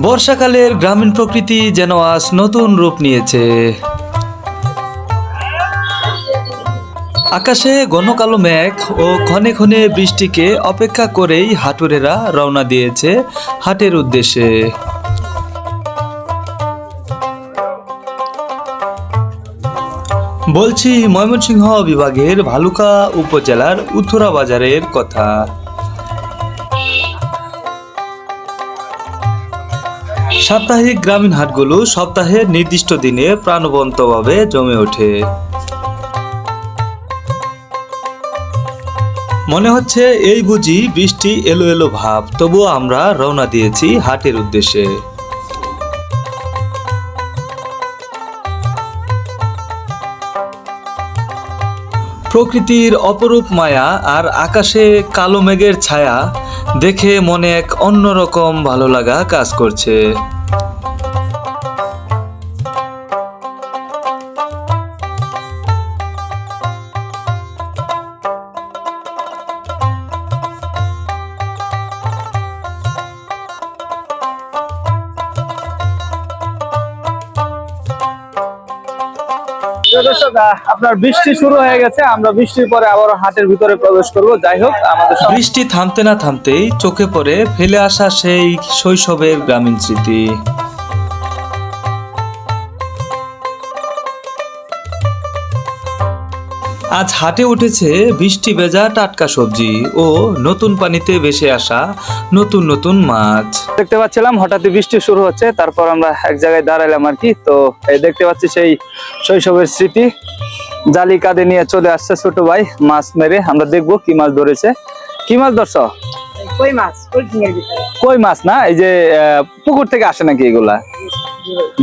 বর্ষাকালের গ্রামীণ প্রকৃতি যেন আজ নতুন রূপ নিয়েছে। আকাশে ঘন কালো মেঘ ও ক্ষণে ক্ষণে বৃষ্টিকে অপেক্ষা করেই হাটুরেরা রওনা দিয়েছে হাটের উদ্দেশ্যে। বলছি ময়মনসিংহ বিভাগের ভালুকা উপজেলার উত্তরা বাজারের কথা। সাপ্তাহিক গ্রামীণ হাটগুলো সপ্তাহের নির্দিষ্ট দিনে প্রাণবন্তভাবে জমে ওঠে। মনে হচ্ছে এই বুঝি বৃষ্টি এলো এলো ভাব, তবুও আমরা রওনা দিয়েছি হাটের উদ্দেশ্যে। প্রকৃতির অপরূপ মায়া আর আকাশে কালো মেঘের ছায়া দেখে মনে এক অন্যরকম ভালো লাগা কাজ করছে। দর্শক আপনার বৃষ্টি শুরু হয়ে গেছে, আমরা বৃষ্টির পরে আবার হাটের ভিতরে প্রবেশ করব। যাই হোক, আমাদের বৃষ্টি থামতে না থামতেই চোখে পড়ে ফেলে আসা সেই শৈশবের গ্রামীণ স্মৃতি। আজ হাটে উঠেছে বৃষ্টি ভেজা টাটকা সবজি ও নতুন পানিতে ভেসে আসা নতুন নতুন মাছ। দেখতে পাচ্ছিলাম হঠাৎ বৃষ্টি শুরু হচ্ছে তারপর আমরা এক জায়গায় দাঁড়ালাম আর কি। তো এই দেখতে পাচ্ছি সেই শৈশবের স্মৃতি। জালি কাঁধে নিয়ে চলে আসছে ছোট ভাই মাছ মেরে। আমরা দেখব কি মাছ ধরেছে। কি মাছ ধরছ? কই মাছ? কই মাছ না? এই যে আহ, পুকুর থেকে আসে নাকি এগুলা?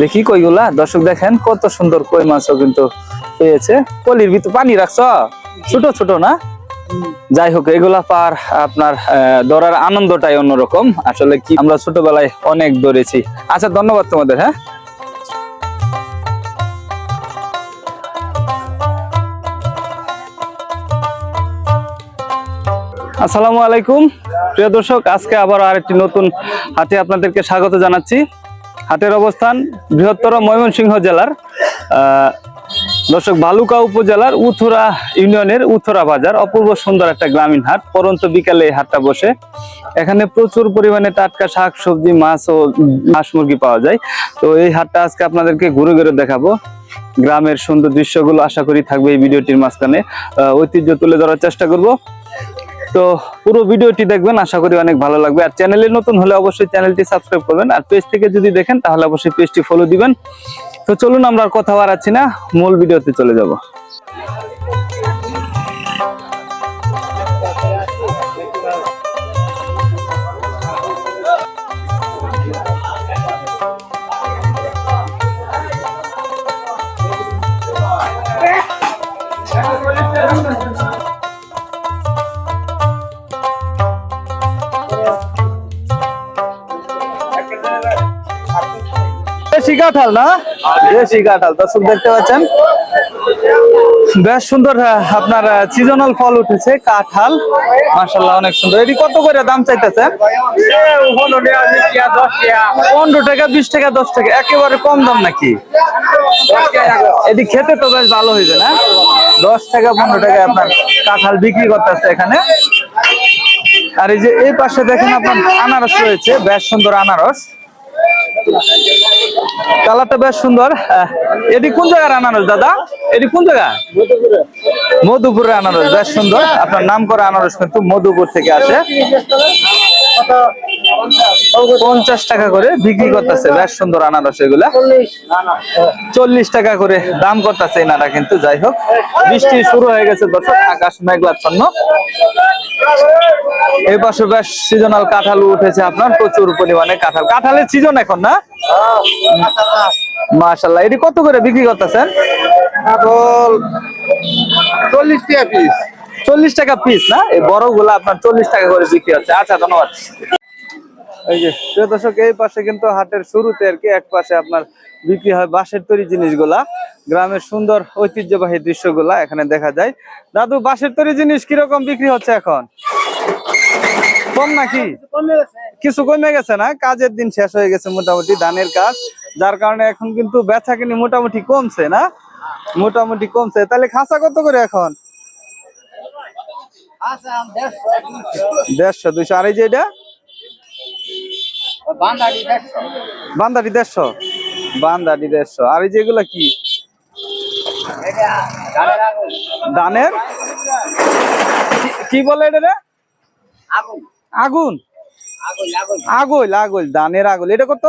দেখি কইগুলা। দর্শক দেখেন কত সুন্দর কই মাছও কিন্তু পেয়েছে কলির ভিতর পানি রাখছ? ছোট ছোট না? যাই হোক এগুলা পার আপনার ধরার আনন্দটাই অন্যরকম। আসলে কি আমরা ছোটবেলায় অনেক দৌড়েছি আচ্ছা ধন্যবাদ তোমাদের হ্যাঁ? আসসালামু আলাইকুম। প্রিয় দর্শক আজকে আবার আরেকটি নতুন হাটে আপনাদেরকে স্বাগত জানাচ্ছি। হাটের অবস্থান বৃহত্তর ময়মনসিংহ জেলার আহ, দর্শক ভালুকা উপজেলার উথুরা ইউনিয়নের উথুরা বাজার, অপূর্ব সুন্দর একটা গ্রামীণ হাট। পরন্ত বিকালে এই হাটটা বসে। এখানে প্রচুর পরিমাণে টাটকা শাক, সবজি, মাছ ও হাঁস মুরগি পাওয়া যায়। তো এই হাটটা আজকে আপনাদেরকে ঘুরে ঘুরে দেখাবো। গ্রামের সুন্দর দৃশ্যগুলো আশা করি থাকবে এই ভিডিওটির মাঝখানে। ঐতিহ্য তুলে ধরার চেষ্টা করব। তো পুরো ভিডিওটি দেখবেন, আশা করি অনেক ভালো লাগবে। আর চ্যানেলে নতুন হলে অবশ্যই চ্যানেলটি সাবস্ক্রাইব করবেন। আর পেজ থেকে যদি দেখেন, তাহলে অবশ্যই পেজটি ফলো দিবেন। তো চলুন আমরা কথা বাড়াচ্ছি না মূল ভিডিওতে চলে যাব। দেশি কাঁঠাল না? দেশি কাঁঠাল। দর্শক দেখতে পাচ্ছেন? বেশ সুন্দর আপনার সিজনাল ফল উঠেছে, কাঁঠাল। মাশাল্লাহ অনেক সুন্দর। এটি কত করে দাম চাইতেছে? পনেরো টাকা, বিশ টাকা, দশ টাকা, একেবারে কম দাম নাকি? এটি খেতে তো বেশ ভালো হয়েছে না? দশ টাকা, পনেরো টাকা আপনার কাঁঠাল বিক্রি করতেছে এখানে। আর এই যে এই পাশে দেখেন আপনার আনারস রয়েছে, বেশ সুন্দর আনারস। কালারটা বেশ সুন্দর। এটি কোন জায়গার আনারস, দাদা? এটি কোন জায়গা? মধুপুরের আনারস। বেশ সুন্দর। আপনার নাম করা আনারস কিন্তু মধুপুর থেকে আসে। পঞ্চাশ টাকা করে বিক্রি করতেছে। বেশ সুন্দর আনারস এগুলা। চল্লিশ টাকা করে দাম করতেছে এনারা কিন্তু যাই হোক। বৃষ্টি শুরু হয়ে গেছে দর্শক আকাশ মেঘলাচ্ছন্ন। এই পাশে বেশ সিজনাল কাঁঠাল উঠেছে আপনার প্রচুর পরিমাণে কাঁঠাল। কাঁঠালের সিজন এখন না? মাশাল্লাহ এটি কত করে বিক্রি করতেছেন? চল্লিশ টাকা পিস চল্লিশ টাকা পিস না? এই বড়গুলা আপনার চল্লিশ টাকা করে বিক্রি হচ্ছে। আচ্ছা ধন্যবাদ। এই যে প্রিয় দর্শক এই পাশে কিন্তু হাটের শুরুতে আর কি এক পাশে আপনার বিক্রি হয় বাঁশের তৈরি জিনিসগুলা গ্রামের সুন্দর ঐতিহ্যবাহী দৃশ্যগুলা এখানে দেখা যায়। দাদু বাঁশের তৈরি জিনিস কীরকম বিক্রি হচ্ছে এখন? কম নাকি? কিছু কমে গেছে না? কাজের দিন শেষ হয়ে গেছে মোটামুটি ধানের কাজ যার কারণে এখন কিন্তু বেচা কিনি মোটামুটি কমছে না? মোটামুটি কমছে। তাহলে খাসা কত করে এখন? দেড়শো দুইশো। আর এই যে এটা? বান্দাটি দেড়শো। বান্দাটি দেড়শো? আর এই যেগুলা কি? ধানের কি- বলে এটা রে? আগুন। আগল আগল ধানের আগল। এটা কত?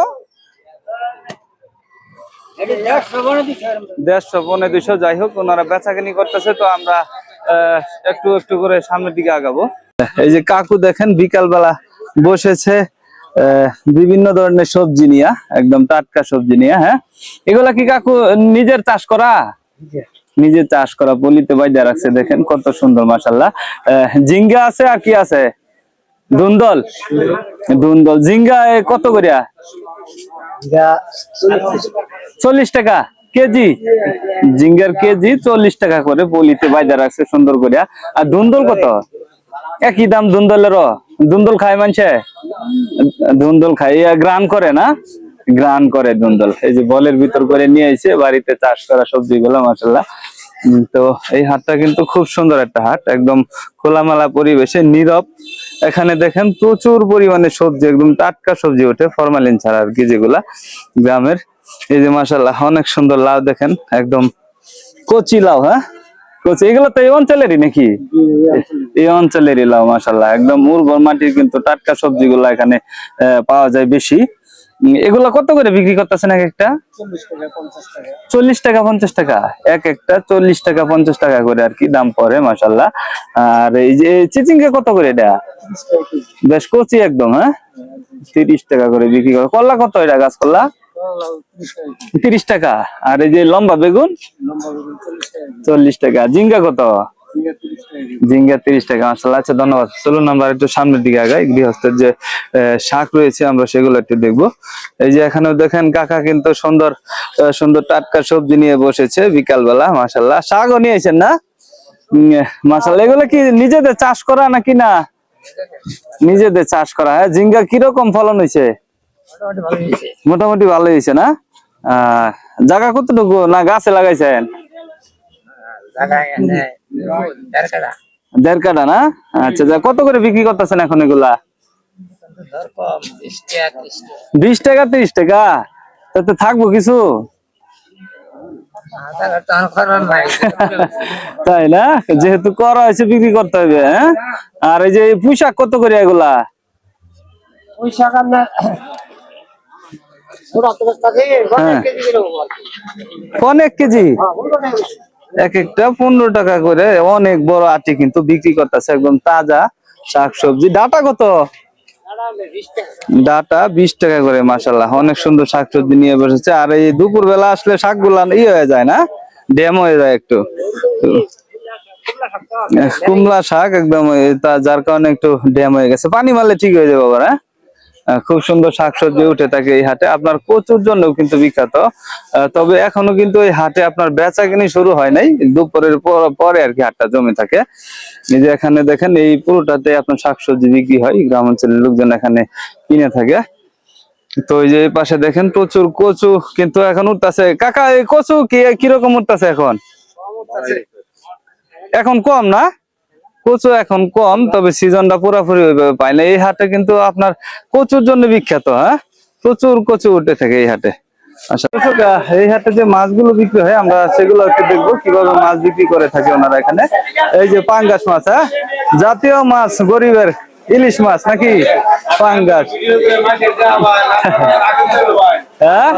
দেড়শো পনেরো দুশো যাই হোক ওনারা বেচাকেনি করতেছে তো আমরা একটু একটু করে সামনের দিকে আগাবো। এই যে কাকু দেখেন বিকাল বেলা বসেছে। বিভিন্ন ধরনের সবজি নিয়ে একদম টাটকা সবজি নিয়ে হ্যাঁ? এগুলা কি কাকু নিজের চাষ করা? নিজে চাষ করা বলিতে বাইদা রাখছে দেখেন কত সুন্দর মাসাল্লাহ জিঙ্গা আছে আর কি আছে? দুন্দল? দুন্দল। জিঙ্গা কত করিয়া? চল্লিশ টাকা। কেজি? জিঙ্গার কেজি চল্লিশ টাকা করে বলিতে বাইদা রাখছে সুন্দর করিয়া। আর দুন্দল কত? একই দাম দুন্দলেরও। দুন্দল খায় মানছে? দুন্দল খায়। ইয়া গ্রান করে না? গ্রান করে দুন্দল। এই যে বলের ভিতর করে নিয়ে এসে বাড়িতে চাষ করা সবজি গুলো মাসাল্লাহ তো এই হাটটা কিন্তু খুব সুন্দর একটা হাট, একদম খোলামেলা পরিবেশে, নীরব। এখানে দেখেন প্রচুর পরিমাণে সবজি, একদম টাটকা সবজি ওঠে, ফরমালিন ছাড়া আর কি যেগুলা গ্রামের। এই যে মাসাল্লাহ অনেক সুন্দর লাউ দেখেন, একদম কচি লাউ হ্যাঁ? কচি এগুলো তো এই অঞ্চলেরই নাকি? এই অঞ্চলেরই। লাউ মাসাল্লাহ একদম উর্বর মাটির কিন্তু টাটকা সবজিগুলো এখানে পাওয়া যায় বেশি। এগুলা কত করে বিক্রি করতেছেন এক একটা? চল্লিশ টাকা পঞ্চাশ টাকা। এক একটা চল্লিশ টাকা পঞ্চাশ টাকা করে আর কি দাম পড়ে মাসাল্লাহ আর এই যে চিচিঙ্গা কত করে এটা? বেশ কচি একদম হ্যাঁ? তিরিশ টাকা করে বিক্রি করে। করলা কত এটা গাছ করলা তিরিশ টাকা। আর এই যে লম্বা বেগুন? চল্লিশ টাকা। জিঙ্গা কত? জিঙ্গা তিরিশ টাকা মাসাল্লাহ আচ্ছা ধন্যবাদ। চলুন আমরা একটু সামনের দিকে আগাই। গৃহস্থের যে শাক রয়েছে, আমরা সেগুলো একটু দেখব। এই যে এখানে দেখেন, কাকা কিন্তু সুন্দর সুন্দর টাটকা সবজি নিয়ে বসেছে বিকাল বেলা মাসাল্লাহ শাকও নিয়েছেন না? মাসাল্লাহ এগুলো কি নিজেদের চাষ করা নাকি না? নিজেদের চাষ করা। হ্যাঁ জিঙ্গা কীরকম ফলন হয়েছে? মোটামুটি ভালো হয়েছে। না? জায়গা কতটুকু না গাছে লাগাইছেন? দেড় কাটা না? আচ্ছা কত করে বিক্রি করতেছেন এখন এগুলা? বিশ টাকা তিরিশ টাকা। তাতে থাকব কিছু। তাই না? যেহেতু করা হয়েছে বিক্রি করতে হবে হ্যাঁ? আর এই যে পোশাক কত করে এগুলা? অনেক কেজি এক একটা পনেরো টাকা করে অনেক বড় আটি কিন্তু বিক্রি করতেছে একদম তাজা শাকসবজি। ডাটা কত? ডাটা বিশ টাকা। করে মাসাল্লাহ অনেক সুন্দর শাকসবজি নিয়ে বসেছে। আর এই দুপুর বেলা আসলে শাকগুলা ই হয়ে যায় না? ড্যাম হয়ে যায় একটু। কুমড়া শাক একদম যার কারণে একটু ড্যাম হয়ে গেছে। পানি মারলে ঠিক হয়ে যাবে আবার হ্যাঁ? খুব সুন্দর শাকসবজি উঠে থাকে এই হাটে। আপনার কচুর জন্য কিন্তু বিখ্যাত। তবে এখনও কিন্তু এই হাটে আপনার বেচা কিনি শুরু হয় নাই। দুপুরের পরে আর কি হাটটা জমে থাকে। এই যে এখানে দেখেন, এই পুরোটাতে আপনার শাকসবজি বিক্রি হয়। গ্রাম অঞ্চলের লোকজন এখানে কিনে থাকে। তো এই যে পাশে দেখেন, প্রচুর কচু কিন্তু এখন উঠতেছে। কাকা, এই কচু কি, কীরকম উঠতেছে এখন? এখন কম না? কচু এখন কম, তবে সিজনটা পুরোপুরি ওইভাবে পাই না। এই হাটে কিন্তু আপনার কচুর জন্য বিখ্যাত হ্যাঁ? প্রচুর কচু উঠে থাকে এই হাটে। আচ্ছা এই হাটে যে মাছগুলো বিক্রি হয়, আমরা সেগুলো একটু দেখব, কীভাবে মাছ বিক্রি করে থাকে ওনারা এখানে। এই যে পাঙ্গাস মাছ হ্যাঁ? জাতীয় মাছ, গরিবের ইলিশ মাছ নাকি? পাঙ্গাস। হ্যাঁ?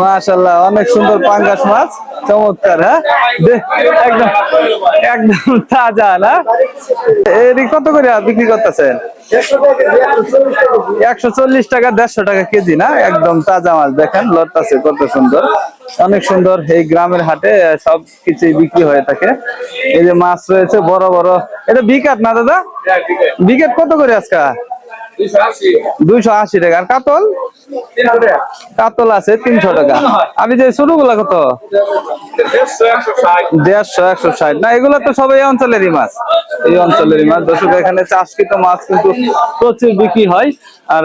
মাশাল্লাহ অনেক সুন্দর পাঙ্গাস মাছ চমৎকার হ্যাঁ? একদম একদম তাজা না? এর কত করে বিক্রি করতেছেন? একশো চল্লিশ টাকা দেড়শো টাকা কেজি না? একদম তাজা মাছ দেখেন লড়তাছে কত সুন্দর। অনেক সুন্দর এই গ্রামের হাটে সব কিছুই বিক্রি হয়ে থাকে। এই যে মাছ রয়েছে বড় বড়। এটা বিকাট না দাদা? বিকেট কত করে আজকা? দুইশো আশি। টাকা। আর কাতল? কাতল আছে তিনশো টাকা। আমি যে ছোটগুলা কত? দেড়শো একশো ষাট। না এগুলো তো সব এই অঞ্চলেরই মাছ। এই অঞ্চলেরই মাছ। দর্শক এখানে চাষকৃত মাছ কিন্তু প্রচুর বিক্রি হয়। আর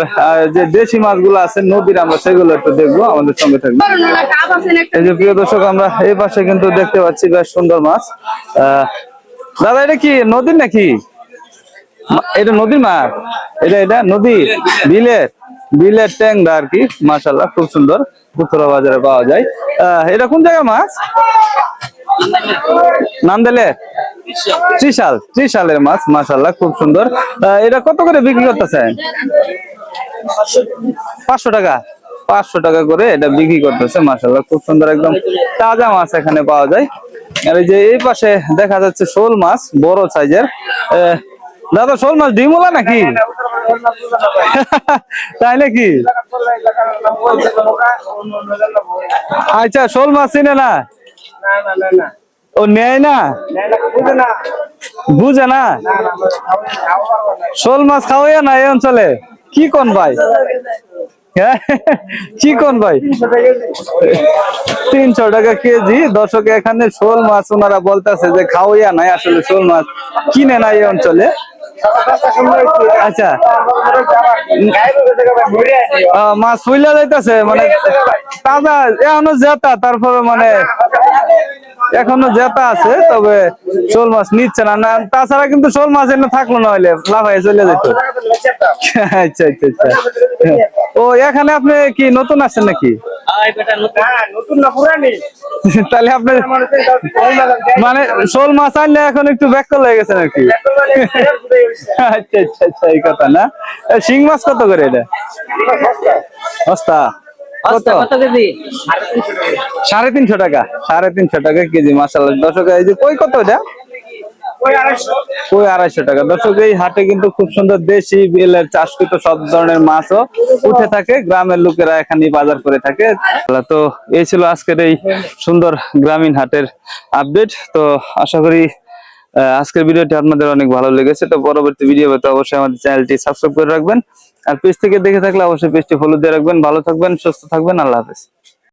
যে দেশি মাছগুলো আছে নদীর আমরা সেগুলো একটু দেখব। আমাদের সঙ্গে থাকবে। এই যে প্রিয় দর্শক আমরা এই পাশে কিন্তু দেখতে পাচ্ছি বেশ সুন্দর মাছ। আহ, দাদা এটা কি নদীর নাকি? এটা নদীর মাছ এটা এটা নদী? বিলের? বিলের ট্যাংরা আর কি মাশাল্লাহ খুব সুন্দর। পুকুরা বাজারে পাওয়া যায়। আহ, এটা কোন জায়গায় মাছ? নান্দেলে? ত্রিশাল ত্রিশালের মাছ মাশাল্লাহ খুব সুন্দর। আহ, এটা কত করে বিক্রি করতেছেন? পাঁচশো টাকা। পাঁচশো টাকা করে এটা বিক্রি করতেছে মাশাল্লাহ খুব সুন্দর একদম তাজা মাছ এখানে পাওয়া যায়। আর এই যে এই পাশে দেখা যাচ্ছে শোল মাছ বড় সাইজের। দাদা শোল মাছ ডিমোলা নাকি তাই নাকি আচ্ছা শোল মাছ চিনে না ও নেয় না বুঝে না শোল মাছ খাওয়াই না এই অঞ্চলে কি কোন ভাই হ্যাঁ কি কোন ভাই তিনশো টাকা কেজি দর্শক এখানে শোল মাছ ওনারা বলতেছে যে খাওয়াইয়া নাই আসলে শোল মাছ কিনে না এই অঞ্চলে আচ্ছা। যাইতেছে মানে তাজা, এখনও জেতা, তারপরে মানে এখনও জেতা আছে, তবে শোল মাছ নিচ্ছে না। না, তাছাড়া কিন্তু শোল মাছ এনে থাকল না হইলে লাফাই চলে যেত। আচ্ছা আচ্ছা আচ্ছা। ও, এখানে আপনি কি নতুন আসছেন নাকি? তাহলে আপনি মানে শোল মাছ আনলে এখন একটু ব্যাক হয়ে গেছে নাকি? আচ্ছা আচ্ছা আচ্ছা এই কথা না। শিং মাছ কত করে এটা? বস্তা সাড়ে তিনশো টাকা। সাড়ে তিনশো টাকা কেজি মাসাল্লাহ দর্শক এই যে কই কত এটা? কই আড়াইশো। টাকা। দর্শক, এই হাটে কিন্তু খুব সুন্দর দেশি বেলের চাষকৃত সব ধরনের মাছও উঠে থাকে। গ্রামের লোকেরা এখানে বাজার করে থাকে। তো এই ছিল আজকের এই সুন্দর গ্রামীণ হাটের আপডেট তো আশা করি আজকের ভিডিওটি আপনাদের অনেক ভালো লেগেছে। তো পরবর্তী ভিডিও পেতে অবশ্যই আমাদের চ্যানেলটি সাবস্ক্রাইব করে রাখবেন। আর পেজ থেকে দেখে থাকলে অবশ্যই পেজটি ফলো দিয়ে রাখবেন। ভালো থাকবেন, সুস্থ থাকবেন। আল্লাহ হাফেজ।